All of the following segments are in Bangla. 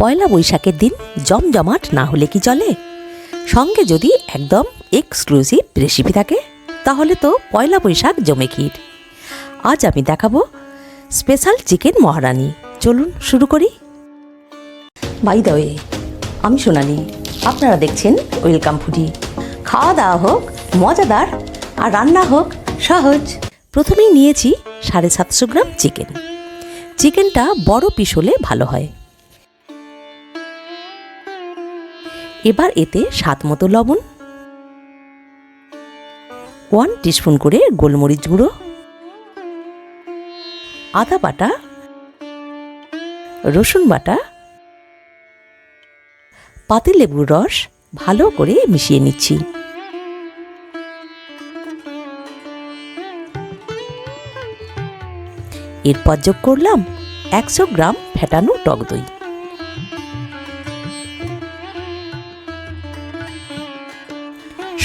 পয়লা বৈশাখের দিন জমজমাট না হলে কি চলে? সঙ্গে যদি একদম এক্সক্লুসিভ রেসিপি থাকে, তাহলে তো পয়লা বৈশাখ জমে ক্ষীর। আজ আমি দেখাবো স্পেশাল চিকেন মহারানি। চলুন শুরু করি। বাই ওয়ে আমি সোনালি, আপনারা দেখছেন ওয়েলকাম ফুডি খাওয়া দাওয়া হোক, মজাদার আর রান্না হোক, সহজ। প্রথমেই নিয়েছি সাড়ে সাতশো গ্রাম চিকেন চিকেনটা বড় পিস হলে ভালো হয়। এবার এতে স্বাদ মতো লবণ, ওয়ান টিস্পুন করে গোলমরিচ গুঁড়ো, আদা বাটা, রসুন বাটা, পাতিলেবুর রস ভালো করে মিশিয়ে নিচ্ছি। এরপর যোগ করলাম একশো গ্রাম ফেটানো টক দই।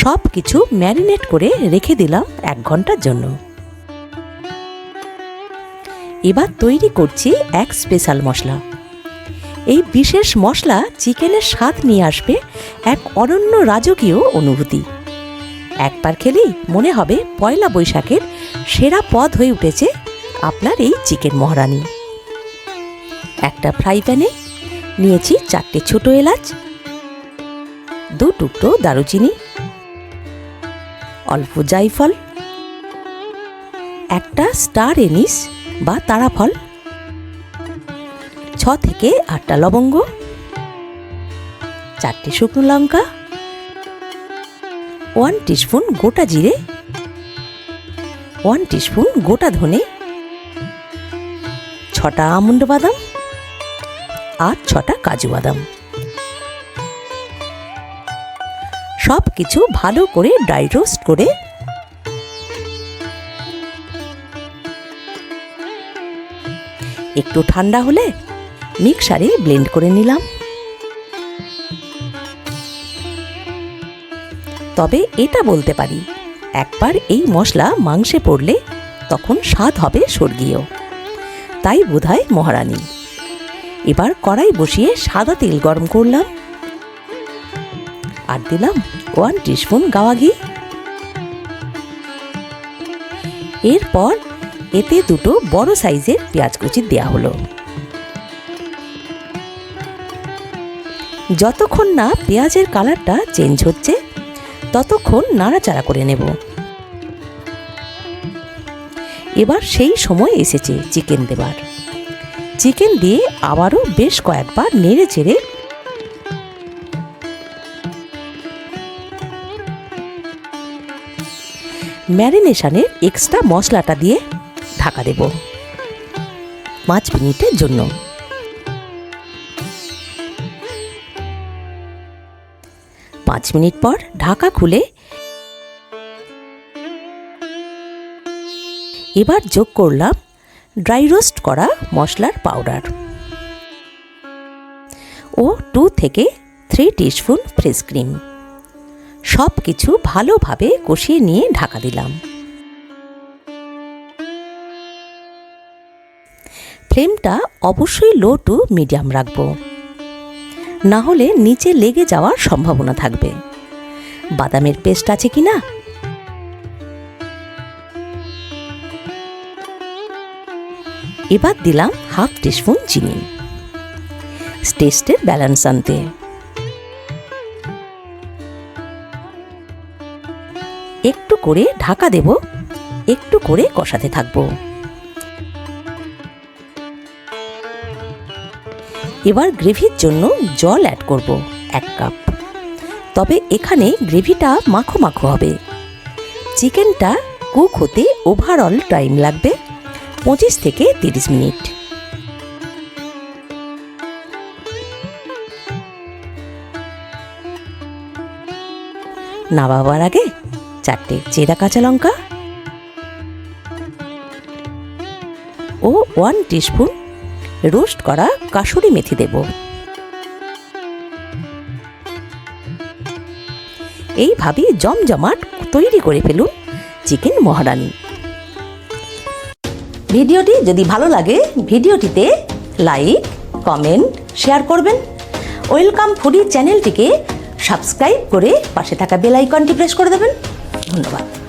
সব কিছু ম্যারিনেট করে রেখে দিলাম এক ঘণ্টার জন্য। এবার তৈরি করছি এক স্পেশাল মশলা। এই বিশেষ মশলা চিকেনের স্বাদ নিয়ে আসবে এক অনন্য রাজকীয় অনুভূতি। একবার খেলেই মনে হবে পয়লা বৈশাখের সেরা পদ হয়ে উঠেছে আপনার এই চিকেন মহারানি। একটা ফ্রাই প্যানে নিয়েছি চারটে ছোট এলাচ, দু টুকরো দারুচিনি অল্প জাইফল একটা স্টার এনিস বা তারাফল ছ থেকে আটটা লবঙ্গ, চারটে শুকনো লঙ্কা ওয়ান টিস্পুন গোটা জিরে ওয়ান টিস্পুন গোটা ধনে, ছটা আমন্ড বাদাম আর ছটা কাজু বাদাম। সব কিছু ভালো করে ড্রাই রোস্ট করে একটু ঠান্ডা হলে মিক্সারে ব্লেন্ড করে নিলাম। তবে এটা বলতে পারি, একবার এই মশলা মাংসে পড়লে তখন স্বাদ হবে স্বর্গীয়। তাই বোধহয় মহারানী, এবার কড়াই বসিয়ে সাদা তেল গরম করলাম। আর দিলাম ওয়ান টিস্পুন গাওয়া ঘি। এরপর এতে দুটো বড় সাইজের পেঁয়াজ কুচি দেওয়া হলো। যতক্ষণ না পেঁয়াজের কালারটা চেঞ্জ হচ্ছে, ততক্ষণ নাড়াচাড়া করে নেব। এবার সেই সময় এসেছে চিকেন দেবার। চিকেন দিয়ে আবারও বেশ কয়েকবার নেড়ে চেড়ে ম্যারিনেশনের এক্সট্রা মশলাটা দিয়ে ঢাকা দেব পাঁচ মিনিটের জন্য। পাঁচ মিনিট পর ঢাকা খুলে এবার যোগ করলাম ড্রাই রোস্ট করা মশলার পাউডার ও টু থেকে থ্রি টিস্পুন ফ্রেশ ক্রিম। সব কিছু ভালোভাবে কষিয়ে নিয়ে ঢাকা দিলাম। ফ্লেমটা অবশ্যই লো টু মিডিয়াম রাখব। না হলে নিচে লেগে যাওয়ার সম্ভাবনা থাকবে। বাদামের পেস্ট আছে কি না? এবার দিলাম হাফ টিস্পুন চিনি। টেস্টের ব্যালেন্স আনতে। একটু করে ঢাকা দেব, একটু করে কষাতে থাকব। এবার গ্রেভির জন্য জল অ্যাড করব, এক কাপ তবে এখানে গ্রেভিটা মাখো মাখো হবে। চিকেনটা কুক হতে ওভারঅল টাইম লাগবে, পঁচিশ থেকে তিরিশ মিনিট। নামাবার আগে চারটে চেরা কাঁচা লঙ্কা। ও ওয়ান টিস্পুন রোস্ট করা কাসুরি মেথি দেব। এইভাবে জমজমাট তৈরি করে ফেলুন চিকেন মহারানি। ভিডিওটি যদি ভালো লাগে, ভিডিওটিতে লাইক, কমেন্ট, শেয়ার করবেন। ওয়েলকাম ফুডি চ্যানেলটিকে সাবস্ক্রাইব করে পাশে থাকা বেল আইকনটি প্রেস করে দেবেন। 听众朋。